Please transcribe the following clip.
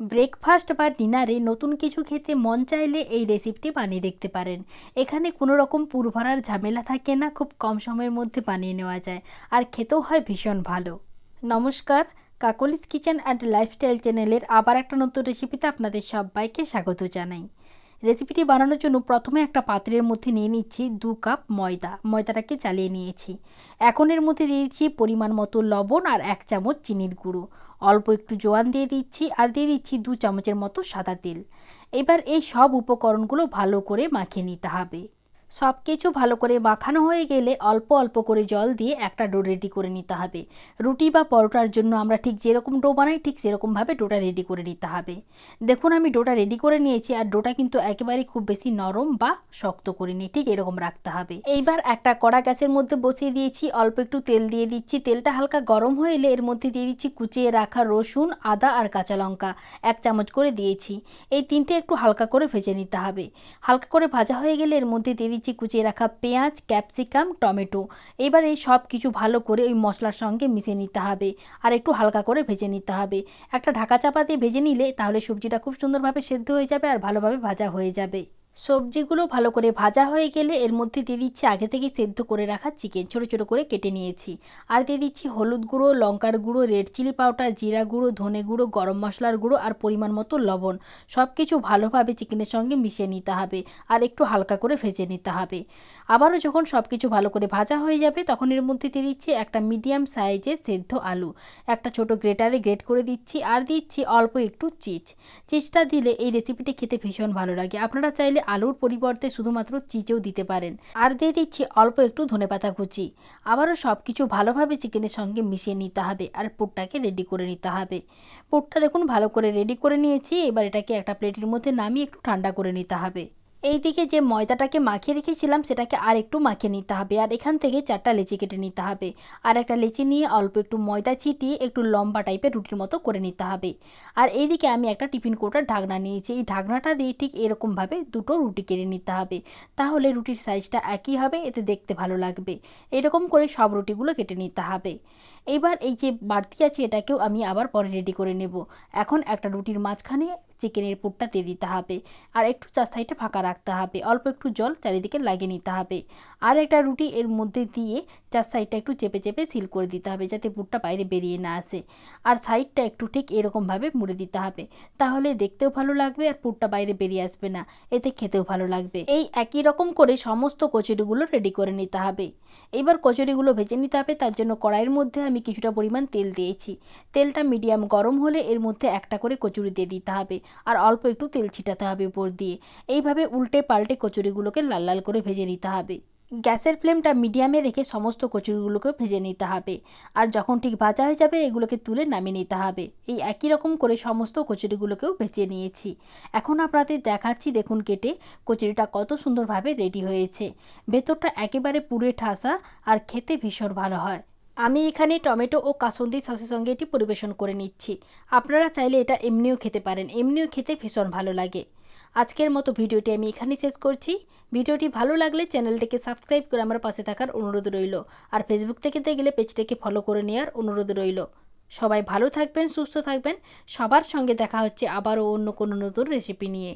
Breakfast বা ডিনারে নতুন কিছু খেতে মন চাইলে এই রেসিপিটি বানিয়ে দেখতে পারেন। এখানে কোনো রকম পুরভরার ঝামেলা থাকে না, খুব কম সময়ের মধ্যে বানিয়ে নেওয়া যায় আর খেতেও হয় ভীষণ ভালো। নমস্কার, কাকলিস কিচেন অ্যান্ড লাইফস্টাইল চ্যানেলের আবার একটা নতুন রেসিপিতে আপনাদের সবাইকে স্বাগত জানাই। রেসিপিটি বানানোর জন্য প্রথমে একটা পাত্রের মধ্যে নিয়ে নিচ্ছি দু কাপ ময়দা। ময়দাটাকে চালিয়ে নিয়েছি। এখন এর মধ্যে দিয়েছি পরিমাণ মতো লবণ আর এক চামচ চিনির গুঁড়ো। অল্প একটু জোয়ান দিয়ে দিচ্ছি আর দিয়ে দিচ্ছি দু চামচের মতো সাদা তেল। এবার এই সব উপকরণগুলো ভালো করে মাখিয়ে নিতে হবে। সব কিছু ভালো করে মাখানো হয়ে গেলে অল্প অল্প করে জল দিয়ে একটা ডো রেডি করে নিতে হবে। রুটি বা পরোটার জন্য আমরা ঠিক যেরকম ডো বানাই, ঠিক সেরকমভাবে ডোটা রেডি করে নিতে হবে। দেখুন, আমি ডোটা রেডি করে নিয়েছি আর ডোটা কিন্তু একেবারে খুব বেশি নরম বা শক্ত করে নিই, ঠিক এরকম রাখতে হবে। এইবার একটা কড়া গ্যাসের মধ্যে বসিয়ে দিয়েছি, অল্প একটু তেল দিয়ে দিচ্ছি। তেলটা হালকা গরম হয়ে এলে এর মধ্যে দিয়ে দিচ্ছি কুচিয়ে রাখা রসুন, আদা আর কাঁচা লঙ্কা। এক চামচ করে দিয়েছি। এই তিনটে একটু হালকা করে ভেজে নিতে হবে। হালকা করে ভাজা হয়ে গেলে এর মধ্যে দিয়ে দিচ্ছি কুচিয়ে রাখা পেঁয়াজ, ক্যাপসিকাম, টমেটো। এবার এই সব কিছু ভালো করে ওই মশলার সঙ্গে মিশিয়ে নিতে হবে আর একটু হালকা করে ভেজে নিতে হবে। একটা ঢাকা চাপা দিয়ে ভেজে নিলে তাহলে সবজিটা খুব সুন্দরভাবে সেদ্ধ হয়ে যাবে আর ভালোভাবে ভাজা হয়ে যাবে। সবজিগুলো ভালো করে ভাজা হয়ে গেলে এর মধ্যে দিয়ে দিচ্ছি আগে থেকে সেদ্ধ করে রাখা চিকেন ছোটো ছোটো করে কেটে নিয়েছি। আর দিয়ে দিচ্ছি হলুদ গুঁড়ো, লঙ্কার গুঁড়ো রেড চিলি পাউডার জিরা গুঁড়ো, ধনে গুঁড়ো, গরম মশলার গুঁড়ো আর পরিমাণ মতো লবণ। সব কিছু ভালোভাবে চিকেনের সঙ্গে মিশিয়ে নিতে হবে আর একটু হালকা করে ভেজে নিতে হবে। আবারও যখন সব কিছু ভালো করে ভাজা হয়ে যাবে তখন এর মধ্যে দিয়ে দিচ্ছি একটা মিডিয়াম সাইজের সেদ্ধ আলু। একটা ছোট গ্রেটারে গ্রেট করে দিচ্ছি আর দিচ্ছি অল্প একটু চিজ চিজটা দিলে এই রেসিপিটি খেতে ভীষণ ভালো লাগে। আপনারা চাইলে আলুর পরিবর্তে শুধুমাত্র চিচেও দিতে পারেন। আর দিয়ে দিচ্ছি অল্প একটু ধনেপাতা কুচি। আবারও সব কিছু ভালোভাবে চিকেনের সঙ্গে মিশিয়ে নিতে হবে আর পুরটাকে রেডি করে নিতে হবে। পুরটা দেখুন ভালো করে রেডি করে নিয়েছি। এবার এটাকে একটা প্লেটের মধ্যে নামিয়ে একটু ঠান্ডা করে নিতে হবে। এই দিকে যে ময়দাটাকে মাখিয়ে রেখেছিলাম, সেটাকে আর একটু মাখিয়ে নিতে হবে। আর এখান থেকে চারটা লেচি কেটে নিতে হবে। আর একটা লেচি নিয়ে অল্প একটু ময়দা চিটিয়ে একটু লম্বা টাইপের রুটির মতো করে নিতে হবে। আর এইদিকে আমি একটা টিফিন কোটার ঢাকনা নিয়েছি। এই ঢাকনাটা দিয়ে ঠিক এরকমভাবে দুটো রুটি কেটে নিতে হবে। তাহলে রুটির সাইজটা একই হবে, এতে দেখতে ভালো লাগবে। এরকম করে সব রুটিগুলো কেটে নিতে হবে। এইবার এই যে বাড়তি আছে, এটাকেও আমি আবার পরে রেডি করে নেব। এখন একটা রুটির মাঝখানে চিকেনের পুরটা দিয়ে দিতে হবে। আর একটু চার সাইডে ফাঁকা রাখতে হবে। অল্প একটু জল চারিদিকে লাগিয়ে নিতে হবে। আর একটা রুটি এর মধ্যে দিয়ে চার সাইডটা একটু চেপে চেপে সিল করে দিতে হবে যাতে পুরটা বাইরে বেরিয়ে না আসে। আর সাইডটা একটু ঠিক এরকমভাবে মুড়ে দিতে হবে। তাহলে দেখতেও ভালো লাগবে আর পুরটা বাইরে বেরিয়ে আসবে না। এতে খেতেও ভালো লাগবে। এই একই রকম করে সমস্ত কচুরিগুলো রেডি করে নিতে হবে। এবার কচুরিগুলো ভেজে নিতে হবে। তার জন্য কড়াইয়ের মধ্যে আমি কিছুটা পরিমাণ তেল দিয়েছি। তেলটা মিডিয়াম গরম হলে এর মধ্যে একটা করে কচুরি দিয়ে দিতে হবে। আর অল্প একটু তেল ছিটাতে হবে উপর দিয়ে। এইভাবে উল্টে পাল্টে কচুরিগুলোকে লাল লাল করে ভেজে নিতে হবে। গ্যাসের ফ্লেমটা মিডিয়ামে রেখে সমস্ত কচুরিগুলোকে ভেজে নিতে হবে। আর যখন ঠিক ভাজা হয়ে যাবে, এগুলোকে তুলে নামিয়ে নিতে হবে। এই একই রকম করে সমস্ত কচুরিগুলোকেও ভেজে নিয়েছি। এখন আপনাদের দেখাচ্ছি দেখুন কেটে কচুরিটা কত সুন্দরভাবে রেডি হয়েছে। ভেতরটা একেবারে পুড়ে ঠাসা আর খেতে ভীষণ ভালো হয়। আমি এখানে টমেটো ও কাসন্দি সসের সঙ্গে এটি পরিবেশন করে নিচ্ছি। আপনারা চাইলে এটা এমনিও খেতে পারেন। এমনিও খেতে ভীষণ ভালো লাগে। আজকের মতো ভিডিওটি আমি এখানেই শেষ করছি। ভিডিওটি ভালো লাগলে চ্যানেলটিকে সাবস্ক্রাইব করে আমার পাশে থাকার অনুরোধ রইল। আর ফেসবুক থেকে গেলে পেজটাকে ফলো করে নেওয়ার অনুরোধ রইল। সবাই ভালো থাকবেন, সুস্থ থাকবেন। সবার সঙ্গে দেখা হচ্ছে আবারও অন্য কোনো নতুন রেসিপি নিয়ে।